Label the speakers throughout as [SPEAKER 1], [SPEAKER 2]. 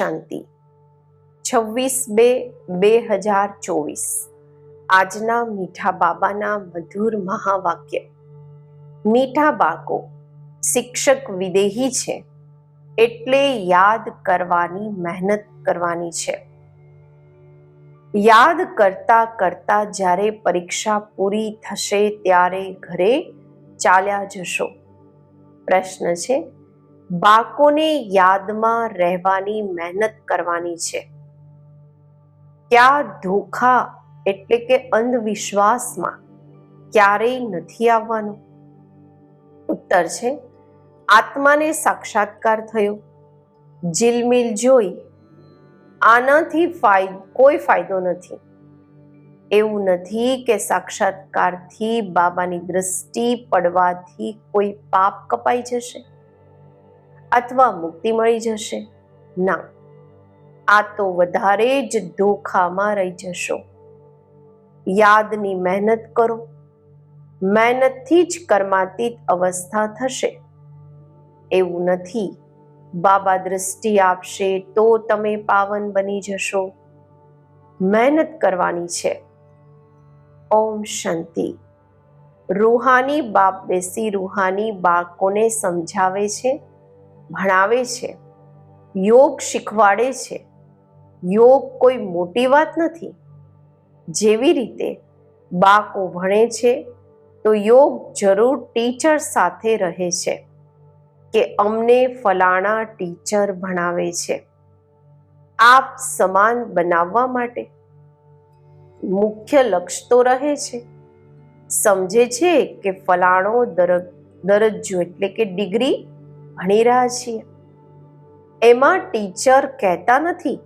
[SPEAKER 1] શાંતિ. છવ્વીસ બે બે હજાર ચોવીસ. આજના મીઠા બાબાના મધુર મહાવાક્ય. મીઠા બાળકો, શિક્ષક વિદેહી છે, એટલે યાદ કરવાની મહેનત કરવાની છે. યાદ કરતા કરતા જ્યારે પરીક્ષા પૂરી થશે ત્યારે ઘરે ચાલ્યા જશો. પ્રશ્ન છે બાળકોને યાદમાં રહેવાની મહેનત કરવાની છે. ત્યાં ધોખા એટલે કે અંધવિશ્વાસમાં ક્યારેય નથી આવવાનું? ઉત્તર છે, આત્માને સાક્ષાત્કાર થયો. જીલમિલ જોઈ, આનાથી કોઈ ફાયદો નથી. એવું નથી કે સાક્ષાત્કારથી બાબાની દ્રષ્ટિ પડવાથી કોઈ પાપ કપાઈ જશે. અથવા મુક્તિ મળી જશે? ના. આ તો વધારે જ ધોખામાં રહી જશો. યાદની મહેનત કરો. મહેનતથી જ કર્માતીત અવસ્થા થશે. એવું નથી. બાબા દ્રષ્ટિ આપશે તો તમે પાવન બની જશો. મહેનત કરવાની છે. ઓમ શાંતિ. રૂહાની બાપ બેસી રૂહાની બાળકોને સમજાવે છે ભણાવે છે, યોગ શીખવાડે છે, યોગ કોઈ મોટી વાત નથી. જેવી રીતે બાળકો ભણે છે, તો યોગ જરૂર ટીચર સાથે રહે છે કે અમને ફલાણા ટીચર ભણાવે છે. આપ સમાન બનાવવા માટે મુખ્ય લક્ષ્ય તો રહે છે. સમજે છે કે ફલાણો દરજ દરજ્જો એટલે કે ડિગ્રી ભણી રહ્યા છીએ. એમાં ટીચર કહેતા નથી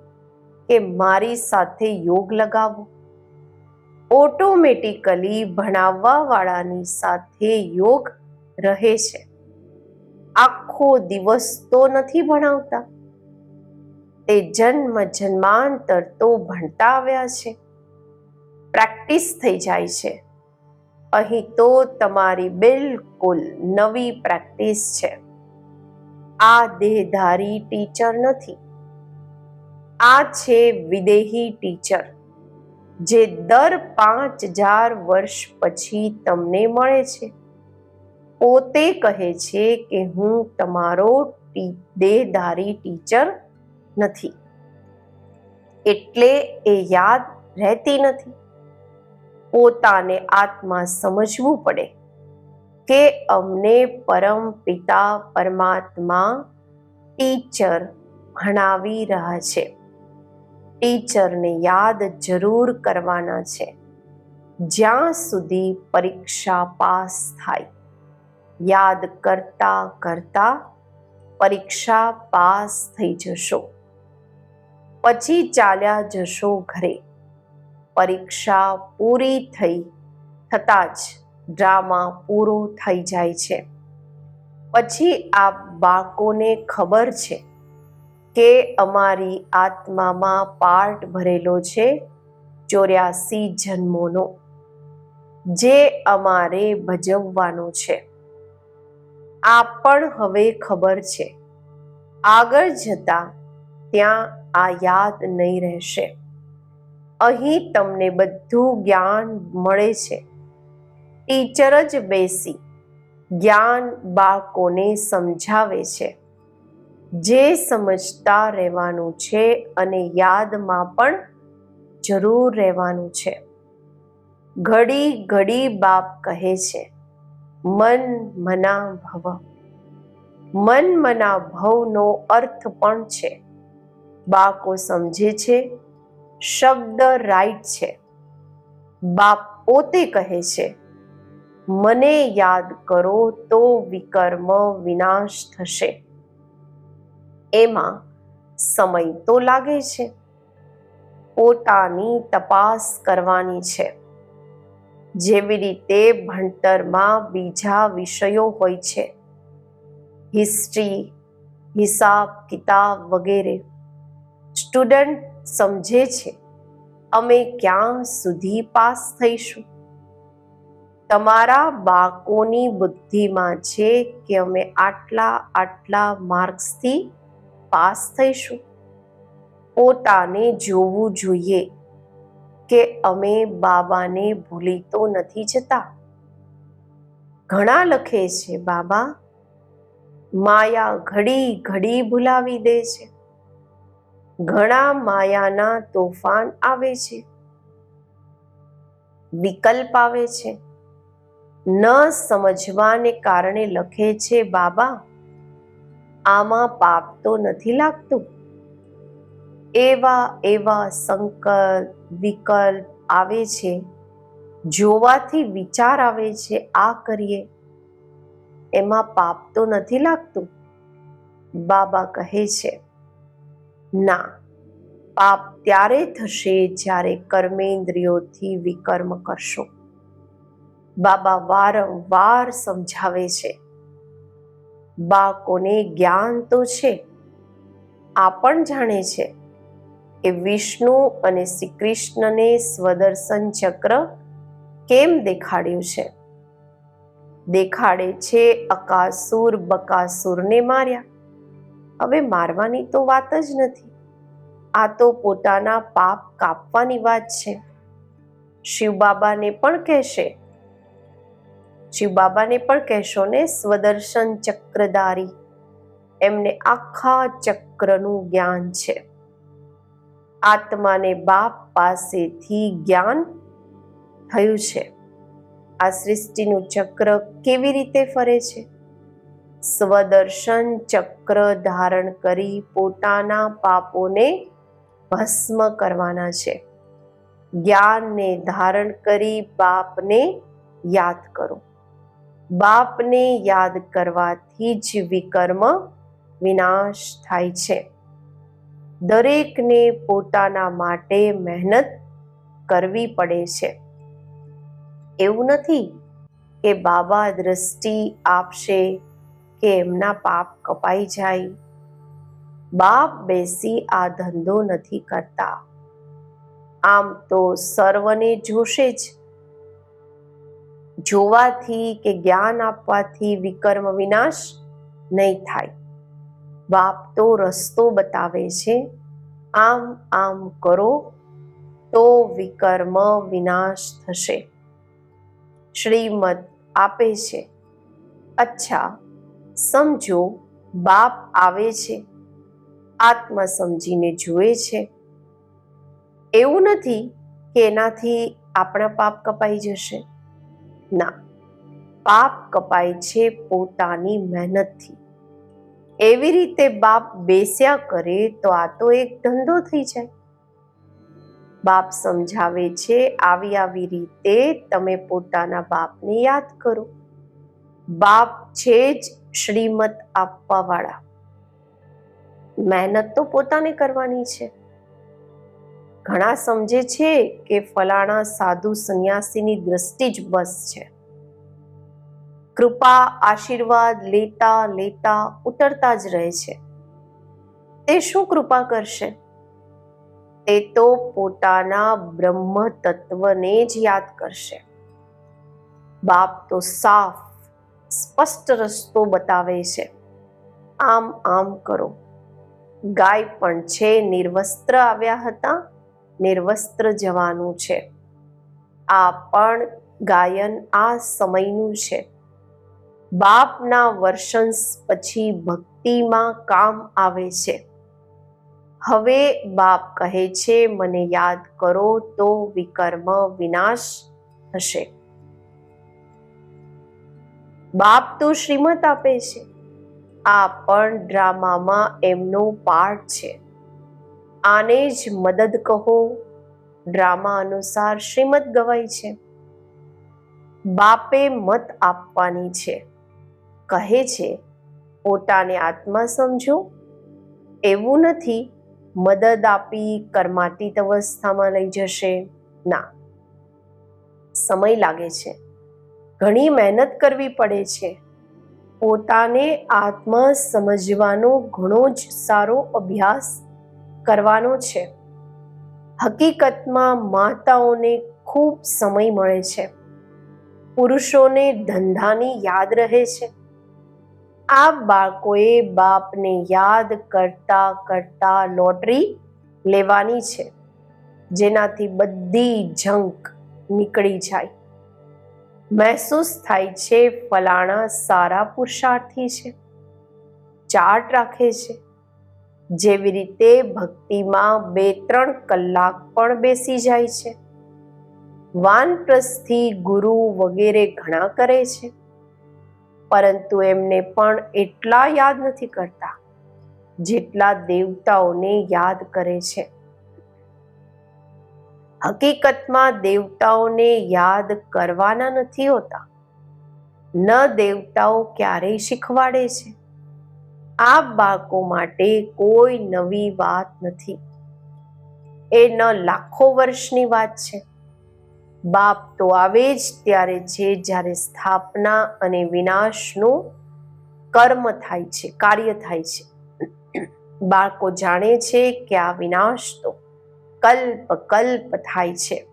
[SPEAKER 1] કે મારી સાથે યોગ લગાવો. ઓટોમેટિકલી ભણાવવા વાળાની સાથે યોગ રહે છે. આખો દિવસ તો નથી ભણાવતા. તે જન્મ જન્માંતર તો ભણતા આવ્યા છે. પ્રેક્ટિસ થઈ જાય છે. અહીં તો તમારી બિલકુલ નવી પ્રેક્ટિસ છે. આ દેહધારી ટીચર નથી. આ છે વિદેહી ટીચર જે દર પાંચ હજાર વર્ષ પછી તમને મળે છે. પોતે કહે છે કે હું તમારો દેહધારી ટીચર નથી. એટલે એ યાદ રહેતી નથી. પોતાને આત્મા સમજવું પડે. કે અમને પરમ પિતા પરમાત્મા ટીચર ભણાવી રહ્યા છે. ટીચરને યાદ જરૂર કરવાના છે. જ્યાં સુધી પરીક્ષા પાસ થાય. યાદ કરતા કરતા પરીક્ષા પાસ થઈ જશો. પછી ચાલ્યા જશો ઘરે. પરીક્ષા પૂરી થઈ થતાં જ ડ્રામા પૂરો થઈ જાય છે. પછી આ બાળકોને ખબર છે કે અમારી આત્મામાં પાર્ટ ભરેલો છે ચોર્યાસી જન્મોનો, જે અમારે ભજવવાનો છે. આ પણ હવે ખબર છે. આગળ જતા ત્યાં આ યાદ નહીં રહેશે. અહીં તમને બધું જ્ઞાન મળે છે. ટીચર જ બેસી જ્ઞાન બાળકોને સમજાવે છે? જે સમજતા રહેવાનું છે અને યાદમાં પણ જરૂર રહેવાનું છે. ઘડી ઘડી બાપ કહે છે, મન મના ભવ મન મના ભવનો અર્થ પણ છે. બાળકો સમજે છે, શબ્દ રાઈટ છે. બાપ પોતે કહે છે મને યાદ કરો તો વિકર્મ વિનાશ થશે. એમાં સમય તો લાગે છે. પોતાની તપાસ કરવાની છે. જેવી રીતે ભણતરમાં બીજા વિષયો હોય છે. હિસ્ટ્રી, હિસાબ, કિતાબ વગેરે. સ્ટુડન્ટ સમજે છે. અમે ક્યાં સુધી પાસ થઈશું? તમારા બાળકોની બુદ્ધિમાં છે કે અમે આટલા આટલા માર્ક્સથી પાસ થઈશું? પોતાને જોવું જોઈએ કે અમે બાબાને ભૂલી તો નથી જતા. ઘણા લખે છે, બાબા, માયા ઘડી ઘડી ભૂલાવી દે છે. ઘણા માયાના તોફાન આવે છે. વિકલ્પ આવે છે. ન સમજવાને કારણે લખે છે, બાબા, આમાં પાપ તો નથી લાગતું. એવા એવા સંકલ્પ, વિકલ્પ આવે છે, જોવાથી વિચાર આવે છે, આ કરીએ. એમાં પાપ તો નથી લાગતું. બાબા કહે છે, ના, પાપ ત્યારે થશે જ્યારે કર્મેન્દ્રિયોથી વિકર્મ કરશો. બાબા વારંવાર સમજાવે છે. બાળકોને જ્ઞાન તો છે, આ પણ જાણે છે કે વિષ્ણુ અને શ્રી કૃષ્ણને સ્વદર્શન ચક્ર કેમ દેખાડ્યું છે? દેખાડે છે અકાસુર બકાસુરને માર્યા. હવે મારવાની તો વાત જ નથી. આ તો પોતાના પાપ કાપવાની વાત છે. શિવ બાબાને પણ કહેશે શિવ બાબાને પણ કહેશો ને, સ્વદર્શન ચક્રધારી. એમને આખા ચક્રનું જ્ઞાન છે. આત્માને બાપ પાસેથી જ્ઞાન થયું છે. આ સૃષ્ટિનું ચક્ર કેવી રીતે ફરે છે? સ્વદર્શન ચક્ર ધારણ કરી પોતાના પાપોને ભસ્મ કરવાના છે. જ્ઞાનને ધારણ કરી બાપને યાદ કરો. બાપને યાદ કરવાથી જ વિકર્મ વિનાશ થાય છે. દરેકને પોતાના માટે મહેનત કરવી પડે છે. એવું નથી કે બાબા દ્રષ્ટિ આપશે કે એમના પાપ કપાઈ જાય. બાપ બેસી આ ધંધો નથી કરતા. આમ તો સર્વને જોશે જ. જોવાથી કે જ્ઞાન આપવાથી વિકર્મ વિનાશ નહીં થાય. બાપ તો રસ્તો બતાવે છે, આમ આમ કરો તો વિકર્મ વિનાશ થશે. શ્રીમદ આપે છે, અચ્છા, સમજો, બાપ આવે છે આત્મ સમજીને જુએ છે. એવું નથી કે એનાથી આપણા પાપ કપાઈ જશે. ના, પાપ કપાય છે પોતાની મહેનતથી. એવી રીતે બાપ બેસ્યા કરે તો આ તો એક ધંધો થઈ જાય. બાપ સમજાવે છે આવી આવી રીતે તમે પોતાના બાપને યાદ કરો. બાપ છે જ શ્રીમત આપવા વાળા મહેનત તો પોતાને કરવાની છે. ઘણા સમજે છે કે ફલાણા સાધુ સંન્યાસીની દ્રષ્ટિ જ બસ છે. કૃપા, આશીર્વાદ લેતા લેતા ઉતરતા જ રહે છે. તે શું કૃપા કરશે? તે તો પોતાના બ્રહ્મ તત્વને જ યાદ કરશે. બાપ તો સાફ, સ્પષ્ટ રસ્તો બતાવે છે. આમ આમ કરો. ગાય પણ છે, નિર્વસ્ત્ર આવ્યા હતા. નિર્વસ્ત્ર જવાનું છે. આ પણ ગાયન આ સમયનું છે. બાપના વર્ષંસ પછી ભક્તિમાં કામ આવે છે. હવે બાપ કહે છે, મને યાદ કરો તો વિકર્મ વિનાશ થશે. બાપ તો શ્રીમત આપે છે. આ પણ ડ્રામામાં એમનો પાર્ટ છે. આને જ મદદ કહો. ડ્રામા અનુસાર શ્રીમત ગવાય છે. બાપે મત આપવાની છે. કહે છે, પોતાને આત્મા સમજો. એવું નથી, મદદ આપી કર્માતીત અવસ્થામાં લઈ જશે. ના. સમય લાગે છે. ઘણી મહેનત કરવી પડે છે. પોતાને આત્મા સમજવાનો ઘણો જ સારો અભ્યાસ કરવાનો છે. હકીકતમાં માતાઓને ખૂબ સમય મળે છે. પુરુષોને ધંધાની યાદ રહે છે. આ બાળકોએ બાપને યાદ કરતા કરતા લોટરી લેવાની છે, જેનાથી બધી જંક નીકળી જાય. મહેસૂસ થાય છે ફલાણા સારા પુરુષાર્થી છે. ચાર્ટ રાખે છે. જેવી રીતે ભક્તિમાં બે ત્રણ કલાક પણ બેસી જાય છે. વાનપ્રસ્થથી ગુરુ વગેરે ઘણા કરે છે. પરંતુ એમને પણ એટલા યાદ નથી કરતા જેટલા દેવતાઓને યાદ કરે છે. હકીકતમાં દેવતાઓને યાદ કરવાના નથી હોતા. ન દેવતાઓ ક્યારેય શીખવાડે છે. આ બાળકો માટે કોઈ નવી વાત નથી. એ ન લાખો વર્ષની વાત છે. બાપ તો આવે જ ત્યારે છે જ્યારે સ્થાપના અને વિનાશનું કર્મ થાય છે, કાર્ય થાય છે. બાળકો જાણે છે કે આ વિનાશ તો કલ્પ કલ્પ થાય છે.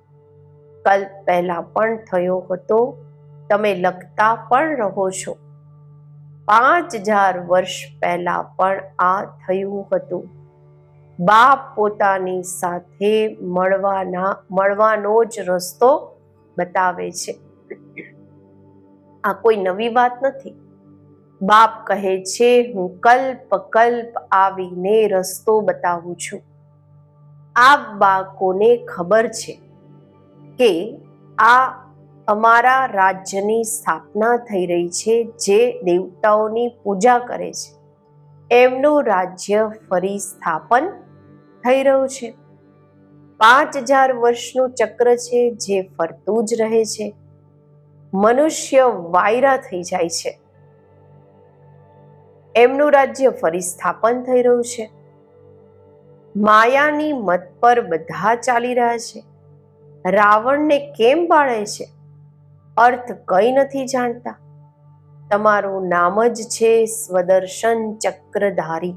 [SPEAKER 1] કલ્પ પહેલા પણ થયો હતો, તમે લખતા પણ રહો છો. પાંચ હજાર વર્ષ પહેલા પણ આ થયું હતું. બાપ પોતાની સાથે મળવાના, મળવાનો જ રસ્તો બતાવે છે. આ કોઈ નવી વાત નથી. બાપ કહે છે, હું કલ્પ કલ્પ આવીને રસ્તો બતાવું છું. આ બાળકોને ખબર છે કે આ અમારા રાજ્યની સ્થાપના થઈ રહી છે, જે દેવતાઓની પૂજા કરે છે. એમનું રાજ્ય ફરી સ્થાપન થઈ રહ્યું છે. પાંચ હજાર વર્ષનું ચક્ર છે, જે ફરતું જ રહે છે. મનુષ્ય વાયરા થઈ જાય છે. એમનું રાજ્ય ફરી સ્થાપન થઈ રહ્યું છે. માયાની મત પર બધા ચાલી રહ્યા છે. રાવણને કેમ બાળે છે? અર્થ કંઈ નથી જાણતા. તમારું નામ જ છે સ્વદર્શન ચક્રધારી.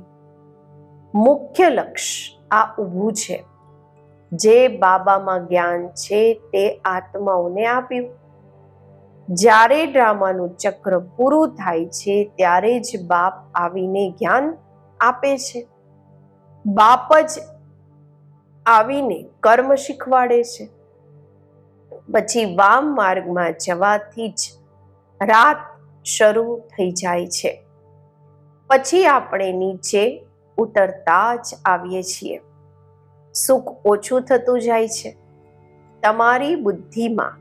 [SPEAKER 1] મુખ્ય લક્ષ્ય આ ઊભું છે. જે બાબામાં જ્ઞાન છે તે આત્માઓને આપ્યું. જ્યારે ડ્રામાનું ચક્ર પૂરું થાય છે ત્યારે જ બાપ આવીને જ્ઞાન આપે છે. બાપ જ આવીને કર્મ શીખવાડે છે. પછી વામ માર્ગમાં જવાથી જ રાત શરૂ થઈ જાય છે. પછી આપણે નીચે ઉતરતા જ આવીએ છીએ. સુખ ઓછું થતું જાય છે. તમારી બુદ્ધિમાં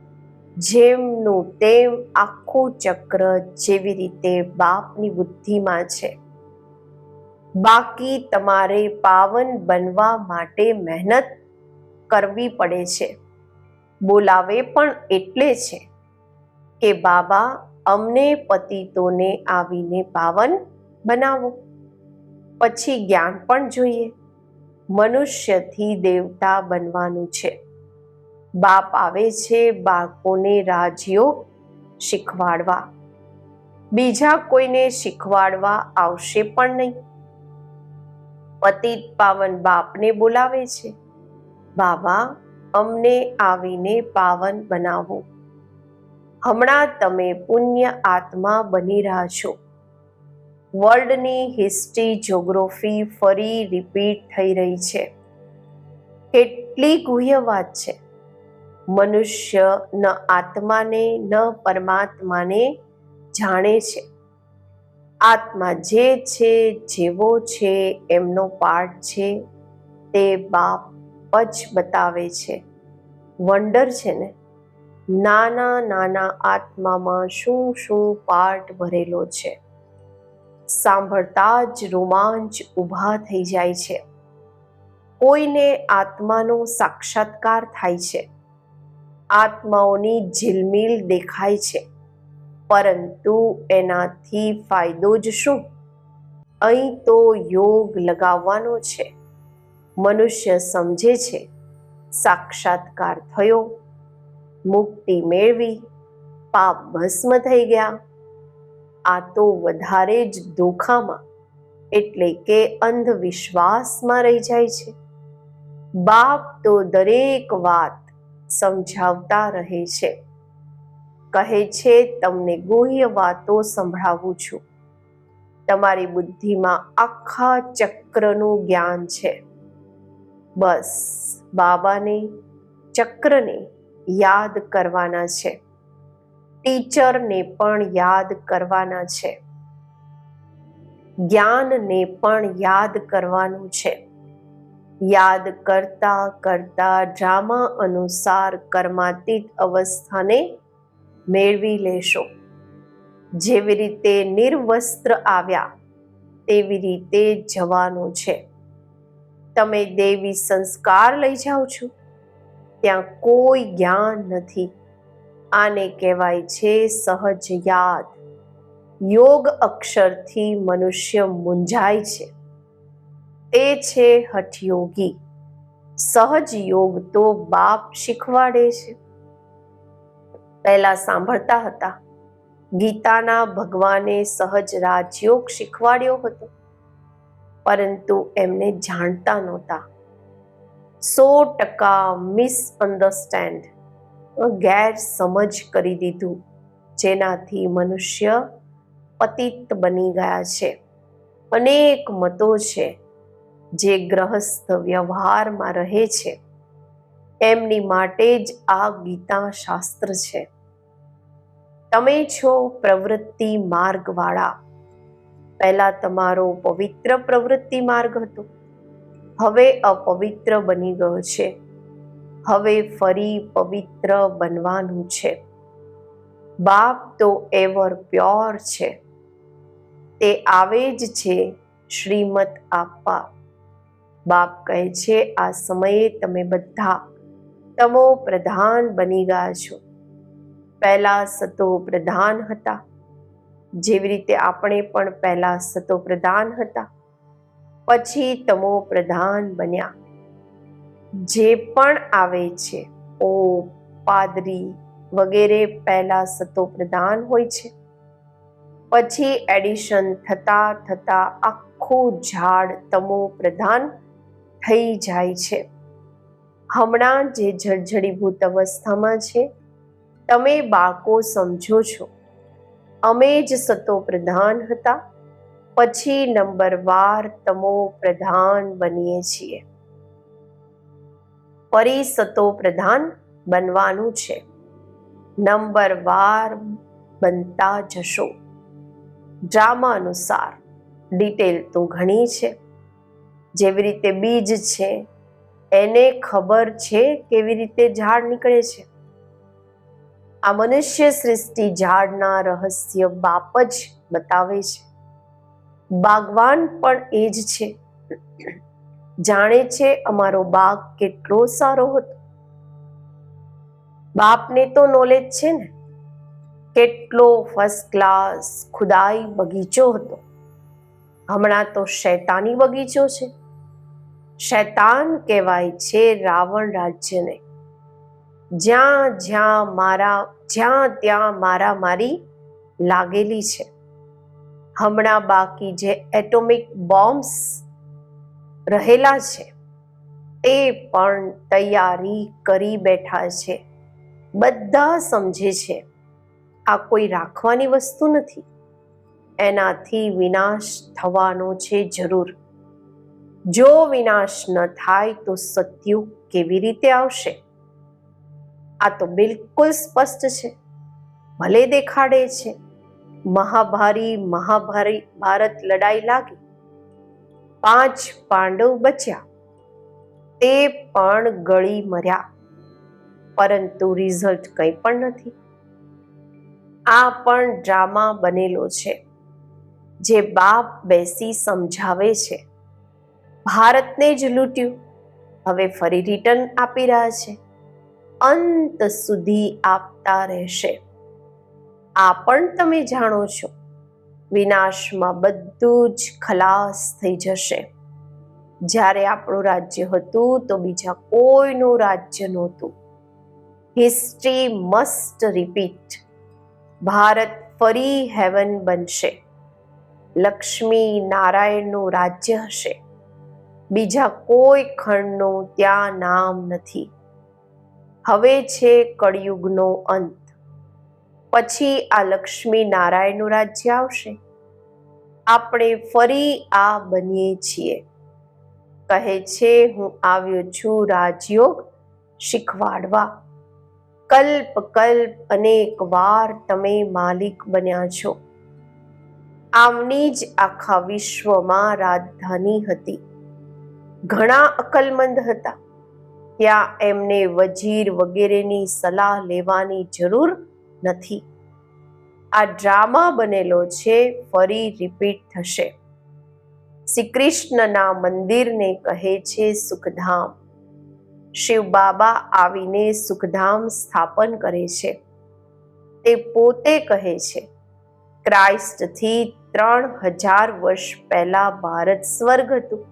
[SPEAKER 1] જેમનું તેમ આખું ચક્ર જેવી રીતે બાપની બુદ્ધિમાં છે. બાકી તમારે પાવન બનવા માટે મહેનત કરવી પડે છે. બોલાવે પણ એટલે છે કે બાબા, અમને પતિતોને આવીને પાવન બનાવો. પછી જ્ઞાન પણ જોઈએ. મનુષ્યથી દેવતા બનવાનું છે. બાપ આવે છે બાળકોને રાજયોગ શીખવાડવા. બીજા કોઈને શીખવાડવા આવશે પણ નહીં. પતિત પાવન બાપને બોલાવે છે. બાબા અમને આવીને પાવન બનાવો. હમણાં તમે પુણ્ય આત્મા બની રહ્યા છો. વર્લ્ડની હિસ્ટ્રી જ્યોગ્રોફી ફરી રિપીટ થઈ રહી છે. કેટલી ગુહ્ય વાત છે. મનુષ્ય ન આત્માને ન પરમાત્માને જાણે છે. આત્મા જે છે, જેવો છે, એમનો પાર્ટ છે, તે બાપ જ બતાવે છે. વંડર છે ને, નાના નાના આત્મામાં શું શું પાર્ટ ભરેલો છે. સાંભળતા જ રોમાંચ ઊભા થઈ જાય છે. કોઈને આત્માનો સાક્ષાત્કાર થાય છે. આત્માઓની ઝિલમિલ દેખાય છે. પરંતુ એનાથી ફાયદો જ શું? અહીં તો યોગ લગાવવાનો છે. મનુષ્ય સમજે છે. સાક્ષાત્કાર થયો. મુક્તિ મેળવી. પાપ ભસ્મ થઈ ગયા. આ તો વધારે જ ધોખામાં, એટલે કે અંધવિશ્વાસમાં રહી જાય છે. બાપ તો દરેક વાત સમજાવતા રહે છે. કહે છે, તમને ગુહ્ય વાતો સંભળાવું છું. તમારી બુદ્ધિમાં આખા ચક્રનું જ્ઞાન છે. બસ બાબાને, ચક્રને યાદ કરવાના છે. ટીચરને પણ યાદ કરવાના છે. જ્ઞાનને પણ યાદ કરવાનું છે. યાદ કરતા કરતા ડ્રામા અનુસાર કર્માતીત અવસ્થાને મેળવી લેશો. જેવી રીતે નિર્વસ્ત્ર આવ્યા, તેવી રીતે જવાનું છે. તમે દેવી સંસ્કાર લઈ જાઓ છો? ત્યાં કોઈ જ્ઞાન નથી. આને કહેવાય છે સહજ યાદ. યોગ અક્ષરથી મનુષ્ય મૂંઝાય છે. એ છે હઠયોગી. સહજ યોગ તો બાપ શીખવાડે છે. પહેલા સાંભળતા હતા. ગીતાના ભગવાને સહજ રાજયોગ શીખવાડ્યો હતો. પરંતુ એમને જાણતા નહોતા. સો ટકા મિસઅન્ડરસ્ટેન્ડ, ગેરસમજ કરી દીધું, જેનાથી મનુષ્ય પતિત બની ગયા છે. અનેક મતો છે જે ગ્રહસ્થ વ્યવહારમાં રહે છે. એમની માટે જ આ ગીતા શાસ્ત્ર છે. તમે છો પ્રવૃત્તિ માર્ગવાળા પહેલા તમારો પવિત્ર પ્રવૃત્તિ માર્ગ હતો. હવે અપવિત્ર બની ગયો છે. હવે ફરી પવિત્ર બનવાનું છે. બાપ તો એવર પ્યોર છે. તે આવે જ છે શ્રીમત આપવા. બાપ કહે છે, આ સમયે તમે બધા તમો પ્રધાન બની ગયા છો. પહેલા સતો પ્રધાન હતા. જેવી રીતે આપણે પણ પહેલા સતો પ્રધાન હતા, પછી તમો પ્રધાન બન્યા. જે પણ આવે છે, ઓ, પાદરી વગેરે પહેલા સતો પ્રધાન હોય છે. પછી એડિશન થતા થતા આખું ઝાડ તમો પ્રધાન થઈ જાય છે. હમણાં જે જળજડીભૂત અવસ્થામાં છે, તમે બાળકો સમજો છો. અમે જ સતો પ્રધાન હતા. પછી નંબર વાર તમો પ્રધાન બનીએ છીએ. ફરી સતો પ્રધાન બનવાનું છે. નંબર વાર બનતા જશો. ડ્રામા અનુસાર ડિટેલ તો ઘણી છે. જેવી રીતે બીજ છે, એને ખબર છે કેવી રીતે ઝાડ નીકળે છે. આ મનુષ્ય સૃષ્ટિ ઝાડના રહસ્ય બાપ જ બતાવે છે. બાગવાન પણ એ જ છે. જાણે છે અમારો બાગ કેટલો સારો હતો. બાપને તો નોલેજ છે ને. કેટલો ફર્સ્ટ ક્લાસ ખુદાઈ બગીચો હતો. હમણાં તો શૈતાની બગીચો છે. શૈતાન કહેવાય છે રાવણ રાજ્યને. જ્યાં જ્યાં મારા, જ્યાં ત્યાં મારા મારી લાગેલી છે. હમણાં બાકી જે એટોમિક બોમ્બ્સ રહેલા છે તે પણ તૈયારી કરી બેઠા છે. બધા સમજે છે, આ કોઈ રાખવાની વસ્તુ નથી. એનાથી વિનાશ થવાનો છે જરૂર. જો વિનાશ ન થાય તો સત્યુગ કેવી રીતે આવશે? આ તો બિલકુલ સ્પષ્ટ છે. ભલે દેખાડે છે. મહાભારી મહાભારી ભારત લડાઈ લાગી. પાંચ પાંડવ બચ્યા. તે પણ ગળી મર્યા. પરંતુ રિઝલ્ટ કંઈ પણ નથી. આ પણ ડ્રામા બનેલો છે. જે બાપ બેસી સમજાવે છે. ભારતને જ લૂંટ્યું. હવે ફરી રિટર્ન આપી રહ્યા છે. અંત સુધી આપતા રહેશે. આ પણ તમે જાણો છો. વિનાશમાં બધું જ ખલાસ થઈ જશે. જ્યારે આપણું રાજ્ય હતું તો બીજા કોઈનું રાજ્ય નહોતું. હિસ્ટ્રી મસ્ટ રિપીટ ભારત ફરી હેવન બનશે. લક્ષ્મી નારાયણનું રાજ્ય હશે. બીજા કોઈ ખંડનું ત્યાં નામ નથી. હવે છે કળિયુગનો અંત. પછી આ લક્ષ્મી નારાયણનું રાજ્ય આવશે. આપણે ફરી આ બનીએ છીએ. કહે છે, હું આવ્યો છું રાજયોગ શીખવાડવા. કલ્પ કલ્પ અનેક વાર તમે માલિક બન્યા છો. આમની જ આખા વિશ્વમાં રાજધાની હતી. ઘણા અકલમંદ હતા. ત્યાં એમને વજીર વગેરેની સલાહ લેવાની જરૂર નથી. આ ડ્રામા બનેલો છે, ફરી રિપીટ થશે. શ્રી કૃષ્ણના મંદિરને કહે છે સુખધામ. શિવ બાબા આવીને સુખધામ સ્થાપન કરે છે. તે પોતે કહે છે, ક્રાઇસ્ટથી ત્રણ હજાર વર્ષ પહેલા ભારત સ્વર્ગ હતું.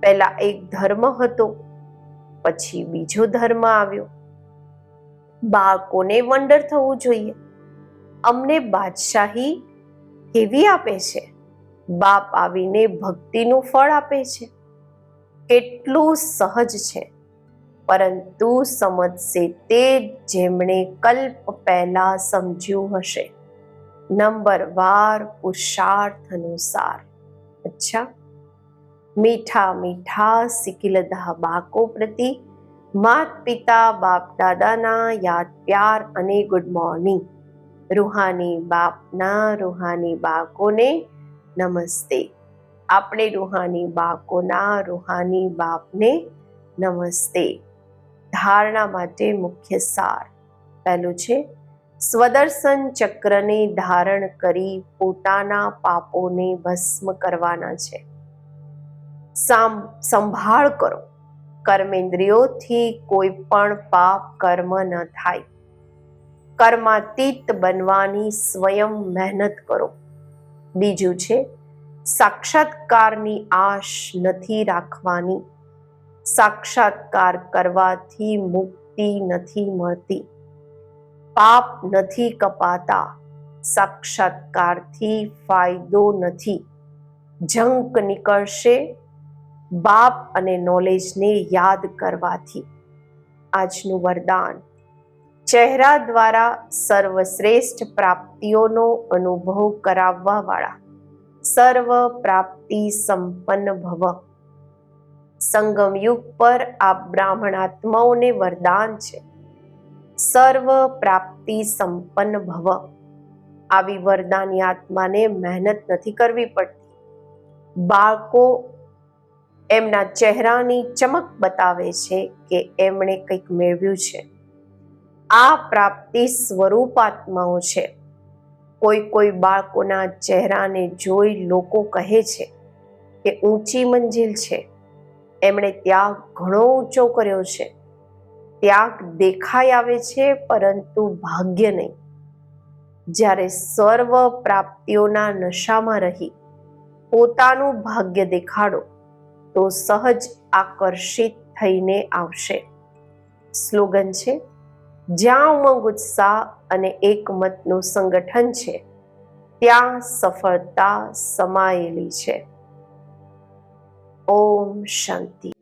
[SPEAKER 1] પહેલા એક ધર્મ હતો પછી બીજો ધર્મ આવ્યો. બાળકોને વંડર થવું જોઈએ. અમને બાદશાહી કેવી આપે છે? બાપ આવીને ભક્તિનું ફળ આપે છે. કેટલું સહજ છે. પરંતુ સમજશે તે જેમણે કલ્પ પહેલા સમજ્યું હશે. નંબર વાર પુરુષાર્થ અનુસાર. અચ્છા. મીઠા મીઠા સિકિલદા બાકો પ્રતિ. માત પિતા બાપ દાદાના યાદ પ્યાર અને ગુડ મોર્નિંગ રૂહાની બાપના રૂહાની બાકોને નમસ્તે. આપણે રૂહાની બાકોના રૂહાની બાપને નમસ્તે. ધારણા માટે મુખ્ય સાર. પહેલું છે, સ્વદર્શન ચક્રને ધારણ કરી પોતાના પાપોને ભસ્મ કરવાના છે. સંભાળ કરો. કર્મેન્દ્રિયોથી કોઈ પણ પાપ કર્મ ન થાય. કર્માતીત બનવાની સ્વયં મહેનત કરો. બીજું છે, સાક્ષાત્કારની આશ નથી રાખવાની. સાક્ષાત્કાર કરવાથી મુક્તિ નથી મળતી. પાપ નથી કપાતા. સાક્ષાત્કારથી ફાયદો નથી. જંક નીકળશે બાપ અને નોલેજને યાદ કરવાથી. આજનું વરદાન. ચહેરા દ્વારા સર્વશ્રેષ્ઠ પ્રાપ્તિઓનો અનુભવ કરાવવાવાળા. સર્વ પ્રાપ્તિ સંપન્ન ભવ. સંગમ યુગ પર આ બ્રાહ્મણાત્માઓને વરદાન છે. સર્વ પ્રાપ્તિ સંપન્ન ભવ. આવી વરદાની આત્માને મહેનત નથી કરવી પડતી. બાળકો એમના ચહેરાની ચમક બતાવે છે કે એમણે કંઈક મેળવ્યું છે. આ પ્રાપ્તિ સ્વરૂપાત્માઓ છે. કોઈ કોઈ બાળકોના ચહેરાને જોઈ લોકો કહે છે કે ઊંચી મંજિલ છે. એમણે ત્યાગ ઘણો ઊંચો કર્યો છે. ત્યાગ દેખાઈ આવે છે પરંતુ ભાગ્ય નહીં. જ્યારે સર્વ પ્રાપ્તિઓના નશામાં રહી, પોતાનું ભાગ્ય દેખાડો. તો સહજ આકર્ષિત થઈને આવશે. સ્લોગન છે, જ્યાં ઉમંગ ઉત્સાહ અને એકમતનું સંગઠન છે, ત્યાં સફળતા સમાયેલી છે. ઓમ શાંતિ.